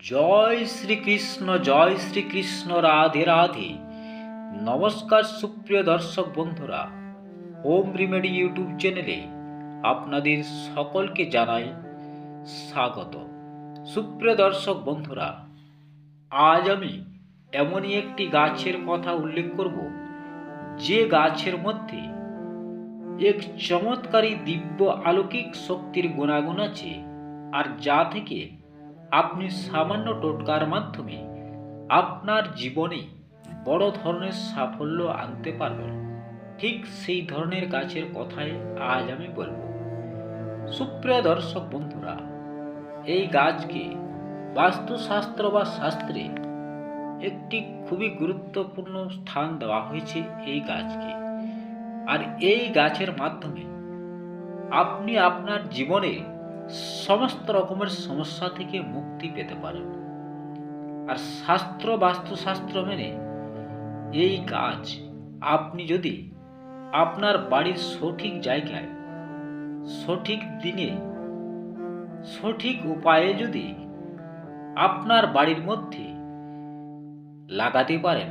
জয় শ্রীকৃষ্ণ জয় শ্রীকৃষ্ণ, রাধে রাধে। নমস্কার সুপ্রিয় দর্শক বন্ধুরা, হোম রিমেডি ইউটিউব চ্যানেলে আপনাদের সকলকে জানাই স্বাগত। সুপ্রিয় দর্শক বন্ধুরা, আজ আমি এমনই একটি গাছের কথা উল্লেখ করব, যে গাছের মধ্যে এক চমৎকারী দিব্য আলৌকিক শক্তির গুণাগুণ আছে, আর যা থেকে আপনি সামান্য টোটকার মাধ্যমে আপনার জীবনে বড় ধরনের সাফল্য আনতে পারবেন। ঠিক সেই ধরনের গাছের কথাই আজ আমি বলব। সুপ্রিয় দর্শক বন্ধুরা, এই গাছকে বাস্তুশাস্ত্র বা শাস্ত্রে একটি খুবই গুরুত্বপূর্ণ স্থান দেওয়া হয়েছে এই গাছকে। আর এই গাছের মাধ্যমে আপনি আপনার জীবনে সমস্ত রকমের সমস্যা থেকে মুক্তি পেতে পারেন আর শাস্ত্র, বাস্তুশাস্ত্র মেনে এই গাছ আপনি যদি আপনার বাড়ির সঠিক জায়গায়, সঠিক দিনে, সঠিক উপায়ে যদি আপনার বাড়ির মধ্যে লাগাতে পারেন,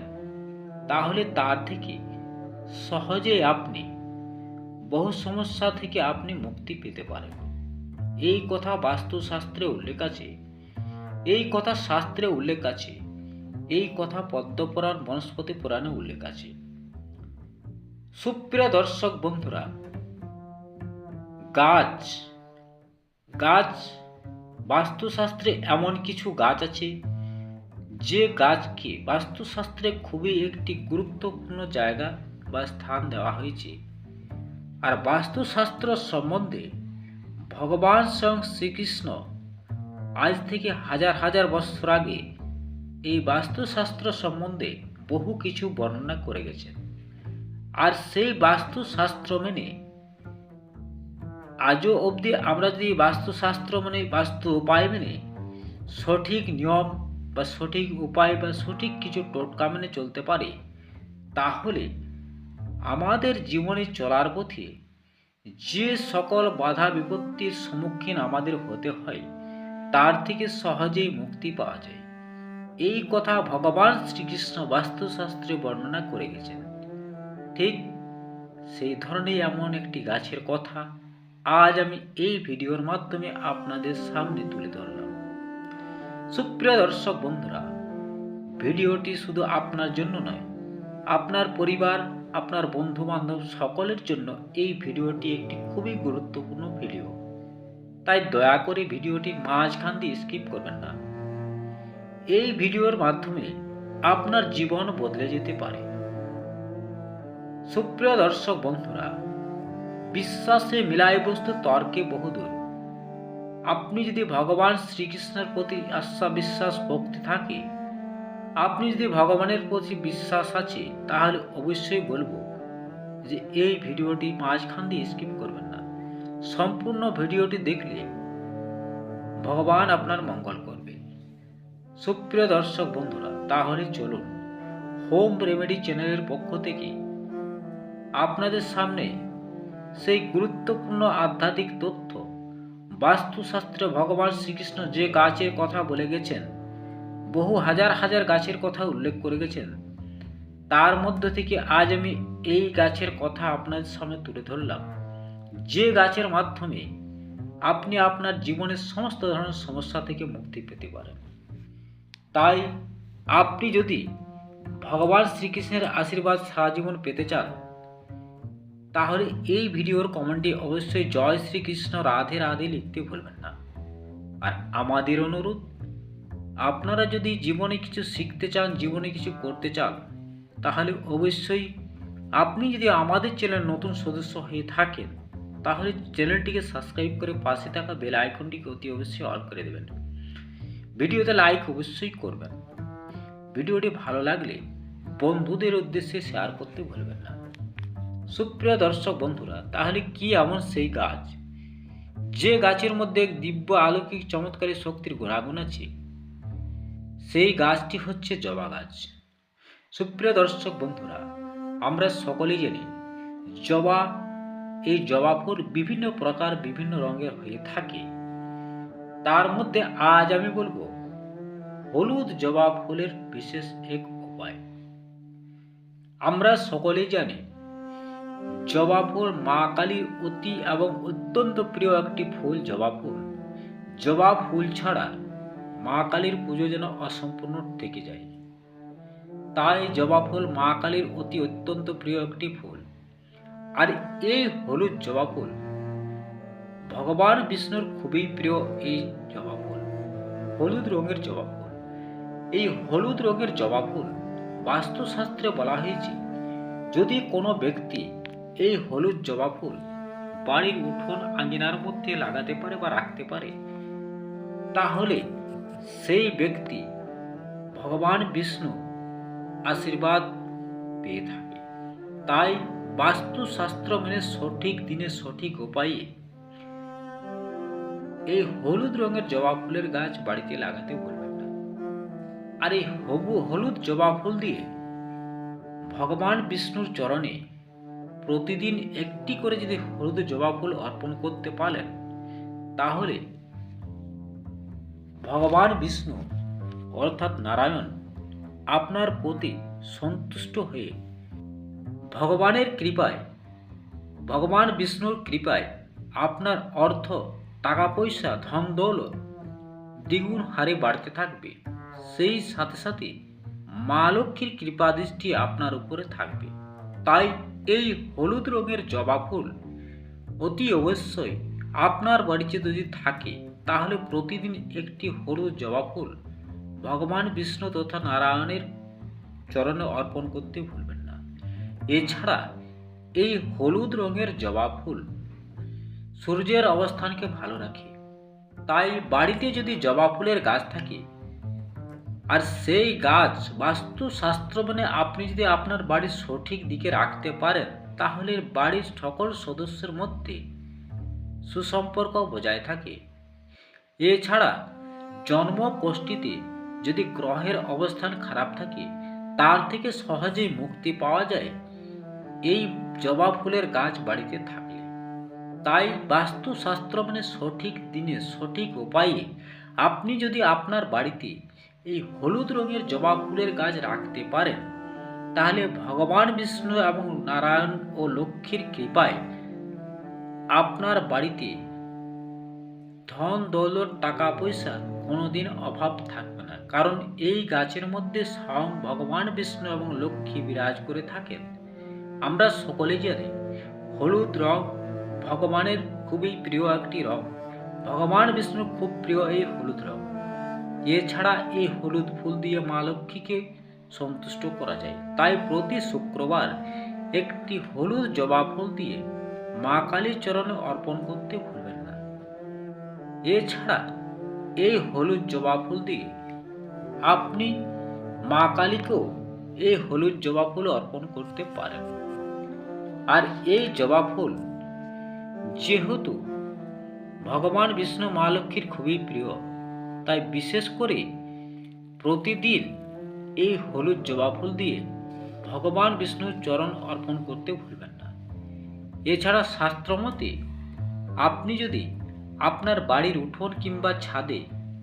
তাহলে তার থেকে সহজে আপনি বহু সমস্যা থেকে আপনি মুক্তি পেতে পারেন। এই কথা বাস্তুশাস্ত্রে উল্লেখ আছে। এই কথা শাস্ত্রে উল্লেখ আছে। এই কথা পদ্মপুরাণ, বনস্পতি পুরাণে উল্লেখ আছে। সুপ্রিয় দর্শক বন্ধুরা, গাছ গাছ, বাস্তুশাস্ত্রে এমন কিছু গাছ আছে, যে গাছকে বাস্তুশাস্ত্রে খুবই একটি গুরুত্বপূর্ণ জায়গা বা স্থান দেওয়া হয়েছে। আর বাস্তুশাস্ত্র সম্বন্ধে ভগবান স্বয়ং শ্রীকৃষ্ণ আজ থেকে হাজার হাজার বছর আগে এই বাস্তুশাস্ত্র সম্বন্ধে বহু কিছু বর্ণনা করে গেছেন। আর সেই বাস্তুশাস্ত্র মেনে আজও অবধি আমরা যদি বাস্তুশাস্ত্র মানে বাস্তু উপায় মেনে সঠিক নিয়ম বা সঠিক উপায় বা সঠিক কিছু টোটকা মেনে চলতে পারি, তাহলে আমাদের জীবনে চলার পথে যে সকল বাধা বিপত্তির সম্মুখীন আমাদের হতে হয়, তার থেকে সহজেই মুক্তি পাওয়া যায়। এই কথা ভগবান শ্রীকৃষ্ণ বাস্তুশাস্ত্রে বর্ণনা করে গেছেন। ঠিক সেই ধরনের এমন একটি গাছের কথা আজ আমি এই ভিডিওর মাধ্যমে আপনাদের সামনে তুলে ধরলাম। সুপ্রিয় দর্শক বন্ধুরা, ভিডিওটি শুধু আপনার জন্য নয়, আপনার পরিবার আপনার বন্ধু বান্ধব সকলের জন্য এই ভিডিওটি একটি খুবই গুরুত্বপূর্ণ ভিডিও। তাই দয়া করে ভিডিওটি মাঝখান দিয়ে স্কিপ করবেন না। এই ভিডিওর মাধ্যমে আপনার জীবন বদলে যেতে পারে। সুপ্রিয় দর্শক বন্ধুরা, বিশ্বাসে মিলায় বস্তু তর্কে বহুদূর। আপনি যদি ভগবান শ্রীকৃষ্ণের প্রতি আস্থা বিশ্বাস ভক্তি থাকে আপনি যদি ভগবানের প্রতি বিশ্বাস আছে, তাহলে অবশ্যই বলব যে এই ভিডিওটি মাঝখান দিয়ে স্কিপ করবেন না। সম্পূর্ণ ভিডিওটি দেখলে ভগবান আপনার মঙ্গল করবে। সুপ্রিয় দর্শক বন্ধুরা, তাহলে চলুন হোম রেমেডি চ্যানেলের পক্ষ থেকে আপনাদের সামনে সেই গুরুত্বপূর্ণ আধ্যাত্মিক তথ্য, বাস্তুশাস্ত্রে ভগবান শ্রীকৃষ্ণ যে গাছের কথা বলে গেছেন বহু হাজার হাজার গাছের কথা উল্লেখ করে গেছেন। তার মধ্য থেকে আজ আমি এই গাছের কথা আপনাদের সামনে তুলে ধরলাম। যে গাছের মাধ্যমে আপনি আপনার জীবনের সমস্ত ধরনের সমস্যা থেকে মুক্তি পেতে পারেন। তাই আপনি যদি ভগবান শ্রীকৃষ্ণের আশীর্বাদ সারা জীবন পেতে চান, তাহলে এই ভিডিওর কমেন্টে অবশ্যই জয় শ্রীকৃষ্ণ, রাধে রাধে লিখতে ভুলবেন না। আর আমাদের অনুরোধ আপনারা যদি জীবনে কিছু শিখতে চান, জীবনে কিছু করতে চান, তাহলে অবশ্যই আপনি যদি আমাদের চ্যানেল নতুন সদস্য হয়ে থাকেন, তাহলে চ্যানেলটিকে সাবস্ক্রাইব করে পাশে থাকা বেল আইকনটিকে অতি অবশ্যই অন করে দেবেন। ভিডিওতে লাইক অবশ্যই করবেন। ভিডিওটি ভালো লাগলে বন্ধুদের উদ্দেশ্যে শেয়ার করতে ভুলবেন না। সুপ্রিয় দর্শক বন্ধুরা, তাহলে কি এমন সেই গাছ? যে গাছের মধ্যে দিব্য আলৌকিক চমৎকারী শক্তির গুণাগুণ আছে সেই গাছটি হচ্ছে জবা গাছ। সুপ্রিয় দর্শক বন্ধুরা, আমরা সকলেই জানি, জবা, এই জবা ফুল বিভিন্ন প্রকার, বিভিন্ন রঙের হয়ে থাকে। তার মধ্যে আজ আমি বলব, হলুদ জবা ফুলের বিশেষ এক উপায়। আমরা সকলেই জানি, জবা ফুল মা কালীর অতি এবং অত্যন্ত প্রিয় একটি ফুল জবা ফুল। জবা ফুল ছাড়া মা কালীর পুজো যেন অসম্পূর্ণ থেকে যায়। তাই জবা ফুল মা কালীর অতি অত্যন্ত প্রিয় একটি ফুল। আর এই হলুদ জবা ফুল ভগবান বিষ্ণুর খুবই প্রিয় এই জবা ফুল, হলুদ রঙের জবা ফুল। এই হলুদ রঙের জবা ফুল বাস্তুশাস্ত্রে বলা হয়েছে, যদি কোনো ব্যক্তি এই হলুদ জবা ফুল বাড়ির উঠোন আঙ্গিনার মধ্যে লাগাতে পারে বা রাখতে পারে, তাহলে সেই ব্যক্তি ভগবান বিষ্ণু আশীর্বাদ পেয়ে থাকে। তাই বাস্তুশাস্ত্র মেনে সঠিক দিনে সঠিক উপায়ে এই হলুদ রঙের জবা ফুলের গাছ বাড়িতে লাগাতে বলবেন না। আর এই হবু হলুদ জবা ফুল দিয়ে ভগবান বিষ্ণুর চরণে প্রতিদিন একটি করে যদি হলুদ জবা ফুল অর্পণ করতে পারেন, তাহলে ভগবান বিষ্ণু, অর্থাৎ নারায়ণ, আপনার প্রতি সন্তুষ্ট হয়ে ভগবানের কৃপায়, ভগবান বিষ্ণুর কৃপায় আপনার অর্থ টাকা পয়সা ধন দৌলত দ্বিগুণ হারে বাড়তে থাকবে। সেই সাথে সাথে মা লক্ষ্মীর কৃপা দৃষ্টি আপনার উপরে থাকবে। তাই এই হলুদ রঙের জবা ফুল অতি অবশ্যই আপনার বাড়িতে যদি থাকে তাহলে প্রতিদিন একটি হলুদ জবা ফুল ভগবান বিষ্ণু তথা নারায়ণের চরণে অর্পণ করতে ভুলবেন না। এছাড়া এই হলুদ রঙের জবা ফুল সূর্যের অবস্থানকে ভালো রাখে। তাই বাড়িতে যদি জবা ফুলের গাছ থাকে, আর সেই গাছ বাস্তুশাস্ত্র মানে আপনি যদি আপনার বাড়ির সঠিক দিকে রাখতে পারেন, তাহলে বাড়ির সকল সদস্যের মধ্যে সুসম্পর্ক বজায় থাকে। এছাড়া জন্ম কোষ্ঠীতে যদি গ্রহের অবস্থান খারাপ থাকে, তার থেকে সহজেই মুক্তি পাওয়া যায় এই জবা ফুলের গাছ বাড়িতে থাকলে। তাই বাস্তুশাস্ত্র মানে সঠিক দিনে সঠিক উপায়ে আপনি যদি আপনার বাড়িতে এই হলুদ রঙের জবা ফুলের গাছ রাখতে পারেন, তাহলে ভগবান বিষ্ণু এবং নারায়ণ ও লক্ষ্মীর কৃপায় আপনার বাড়িতে ধন দৌলত, টাকা পয়সা কোনোদিন অভাব থাকবে না। কারণ এই গাছের মধ্যে স্বয়ং ভগবান বিষ্ণু এবং লক্ষ্মী বিরাজ করে থাকেন। আমরা সকলে জানি, হলুদ রং ভগবানের খুবই প্রিয় একটি রং। ভগবান বিষ্ণুর খুব প্রিয় এই হলুদ রং। এছাড়া এই হলুদ ফুল দিয়ে মা লক্ষ্মীকে সন্তুষ্ট করা যায়। তাই প্রতি শুক্রবার একটি হলুদ জবা ফুল দিয়ে মা কালীর চরণে অর্পণ করতে না এছাড়া এই হলুদ জবা ফুল দিয়ে আপনি মা কালীকেও এই হলুদ জবা ফুল অর্পণ করতে পারেন। আর এই জবা ফুল যেহেতু ভগবান বিষ্ণু মা লক্ষ্মীর খুবই প্রিয়, তাই বিশেষ করে প্রতিদিন এই হলুদ জবা ফুল দিয়ে ভগবান বিষ্ণুর চরণ অর্পণ করতে ভুলবেন না। এছাড়া শাস্ত্রমতে আপনি যদি আপনার বাড়ির উঠোন কিংবা ছাদে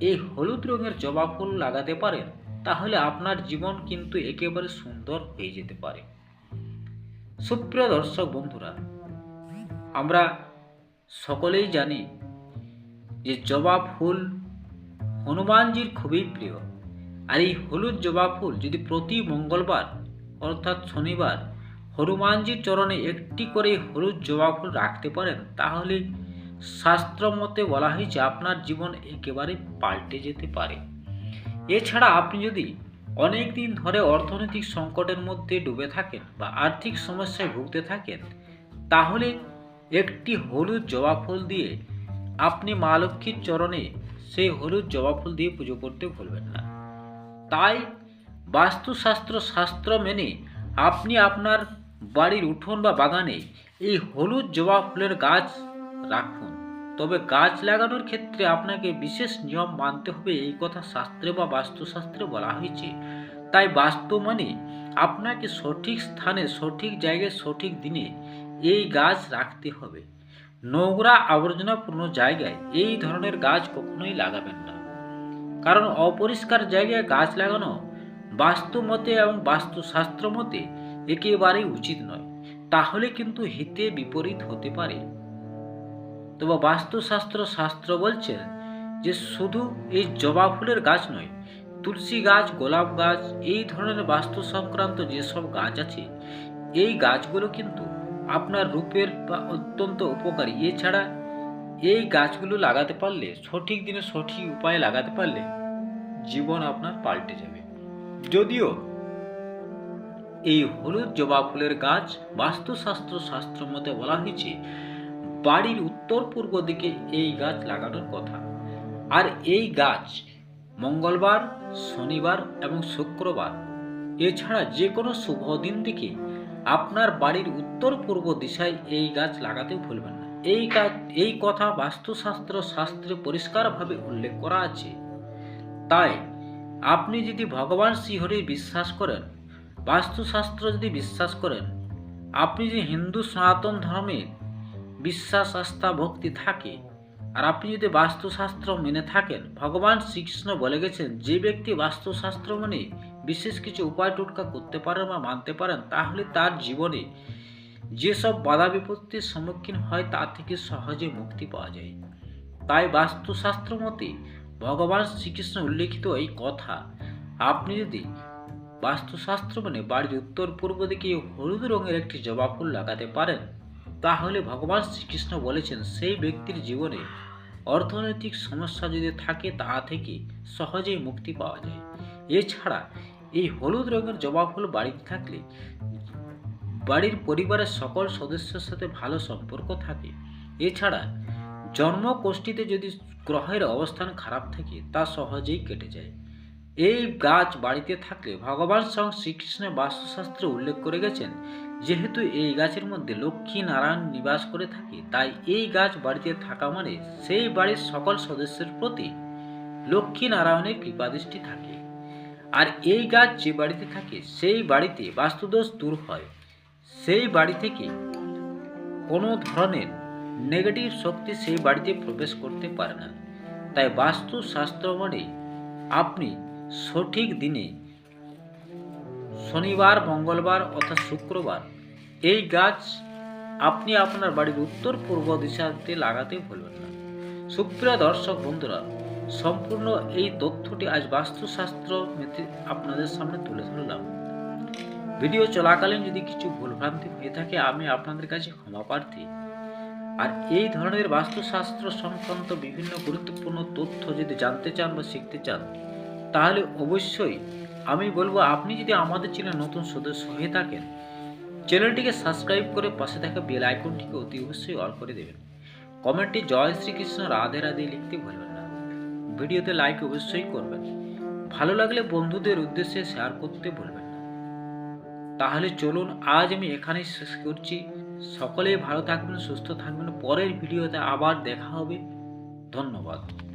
এই হলুদ রঙের জবা ফুল লাগাতে পারেন, তাহলে আপনার জীবন কিন্তু একেবারে সুন্দর হয়ে যেতে পারে। সুপ্রিয় দর্শক বন্ধুরা, আমরা সকলেই জানি যে জবা ফুল হনুমানজির খুবই প্রিয়। আর এই হলুদ জবা ফুল যদি প্রতি মঙ্গলবার অর্থাৎ শনিবার হনুমানজির চরণে একটি করে হলুদ জবা ফুল রাখতে পারেন, তাহলে শাস্ত্র মতে বলা হয়েছে, আপনার জীবন একেবারে পাল্টে যেতে পারে। এছাড়া আপনি যদি অনেক দিন ধরে অর্থনৈতিক সংকটের মধ্যে ডুবে থাকেন বা আর্থিক সমস্যায় ভুগতে থাকেন, তাহলে একটি হলুদ জবা ফুল দিয়ে আপনি মা লক্ষ্মীর চরণে সেই হলুদ জবা ফুল দিয়ে পুজো করতে ভুলবেন না। তাই বাস্তুশাস্ত্র শাস্ত্র মেনে আপনি আপনার বাড়ির উঠোন বা বাগানে এই হলুদ জবা ফুলের গাছ রাখুন। তবে গাছ লাগানোর ক্ষেত্রে আপনাকে বিশেষ নিয়ম মানতে হবে, এই কথা শাস্ত্রে বা বাস্তুশাস্ত্রে বলা হয়েছে। তাই বাস্তু মানে আপনাকে সঠিক স্থানে, সঠিক জায়গায়, সঠিক দিনে এই গাছ রাখতে হবে। নোংরা আবর্জনাপূর্ণ জায়গায় এই ধরনের গাছ কখনোই লাগাবেন না। কারণ অপরিষ্কার জায়গায় গাছ লাগানো বাস্তু মতে এবং বাস্তুশাস্ত্র মতে একেবারেই উচিত নয়। তাহলে কিন্তু হিতে বিপরীত হতে পারে। তবে বাস্তুশাস্ত্র শাস্ত্র বলছে যে শুধু এই জবা ফুলের গাছ নয়, তুলসী গাছ, গোলাপ গাছ, এই ধরনের বাস্তু সংক্রান্ত যেসব গাছ আছে, এই গাছগুলো কিন্তু আপনার রূপের অত্যন্ত উপকারী। এছাড়া এই গাছগুলো লাগাতে পারলে, সঠিক দিনে সঠিক উপায়ে লাগাতে পারলে জীবন আপনার পাল্টে যাবে। যদিও এই হলুদ জবা ফুলের গাছ বাস্তুশাস্ত্র শাস্ত্র মতে বলা হয়েছে বাড়ির উত্তর পূর্ব দিকে এই গাছ লাগানোর কথা। আর এই গাছ মঙ্গলবার, শনিবার এবং শুক্রবার। এছাড়া যে কোনো শুভ দিন থেকে আপনার বাড়ির উত্তর পূর্ব দিশায় এই গাছ লাগাতে ভুলবেন না। এই গাছ এই কথা বাস্তুশাস্ত্র শাস্ত্রে পরিষ্কারভাবে উল্লেখ করা আছে। তাই আপনি যদি ভগবান শ্রীহরি বিশ্বাস করেন, বাস্তুশাস্ত্র যদি বিশ্বাস করেন, আপনি যদি হিন্দু সনাতন ধর্মের বিশ্বাস আস্থা ভক্তি থাকে। আর আপনি যদি বাস্তুশাস্ত্র মেনে থাকেন, ভগবান শ্রীকৃষ্ণ বলে গেছেন, যে ব্যক্তি বাস্তুশাস্ত্র মানে বিশেষ কিছু উপায় টোটকা করতে পারেন বা মানতে পারেন, তাহলে তার জীবনে যেসব বাধা বিপত্তির সম্মুখীন হয়, তা থেকে সহজে মুক্তি পাওয়া যায়। তাই বাস্তুশাস্ত্র মতে ভগবান শ্রীকৃষ্ণ উল্লেখিত এই কথা। আপনি যদি বাস্তুশাস্ত্র মানে বাড়ির উত্তর পূর্ব দিকে হলুদ রঙের একটি জবা ফুল লাগাতে পারেন তাহলে ভগবান শ্রীকৃষ্ণ বলেছেন, সেই ব্যক্তির জীবনে অর্থনৈতিক সমস্যা যদি থাকে, তা থেকে সহজেই মুক্তি পাওয়া যায়। এছাড়া এই হলুদ রঙের জবা ফুল বাড়িতে থাকলে বাড়ির পরিবারের সকল সদস্যের সাথে ভালো সম্পর্ক থাকে। এছাড়া জন্মকোষ্ঠীতে যদি গ্রহের অবস্থান খারাপ থাকে, তা সহজেই কেটে যায়। এই গাছ বাড়িতে থাকলে ভগবান স্বয়ং শ্রীকৃষ্ণের বাস্তুশাস্ত্রে উল্লেখ করে গেছেন যেহেতু এই গাছের মধ্যে লক্ষ্মী নারায়ণ নিবাস করে থাকে, তাই এই গাছ বাড়িতে থাকা মানে সেই বাড়ির সকল সদস্যের প্রতি লক্ষ্মী নারায়ণের কৃপাদৃষ্টি থাকে। আর এই গাছ যে বাড়িতে থাকে, সেই বাড়িতে বাস্তুদোষ দূর হয়। সেই বাড়ি থেকে কোনো ধরনের নেগেটিভ শক্তি সেই বাড়িতে প্রবেশ করতে পারে না। তাই বাস্তুশাস্ত্র মানে আপনি সঠিক দিনে শনিবার, মঙ্গলবার অর্থাৎ শুক্রবার, এই গাছ আপনি আপনার বাড়ির উত্তর পূর্ব দিশাতে লাগাতে ভুলবেন না। সুপ্রিয় দর্শক বন্ধুরা, সম্পূর্ণ এই তথ্যটি আজ বাস্তুশাস্ত্র আপনাদের সামনে তুলে ধরলাম। ভিডিও চলাকালীন যদি কিছু ভুলভ্রান্তি হয়ে থাকে, আমি আপনাদের কাছে ক্ষমা প্রার্থী। আর এই ধরনের বাস্তুশাস্ত্র সংক্রান্ত বিভিন্ন গুরুত্বপূর্ণ তথ্য যদি জানতে চান বা শিখতে চান, তাহলে অবশ্যই আমি বলব, আপনি যদি আমাদের চ্যানেল নতুন সদস্য হয়ে থাকেন, চ্যানেলটিকে সাবস্ক্রাইব করে পাশে থাকা বেল আইকনটিকে অতি অবশ্যই অল করে দেবেন। কমেন্টে জয় শ্রীকৃষ্ণ, রাধে রাধে লিখতে ভুলবেন না। ভিডিওতে লাইক অবশ্যই করবেন। ভালো লাগলে বন্ধুদের উদ্দেশ্যে শেয়ার করতে ভুলবেন না। তাহলে চলুন, আজ আমি এখানেই শেষ করছি। সকলেই ভালো থাকবেন, সুস্থ থাকবেন। পরের ভিডিওতে আবার দেখা হবে। ধন্যবাদ।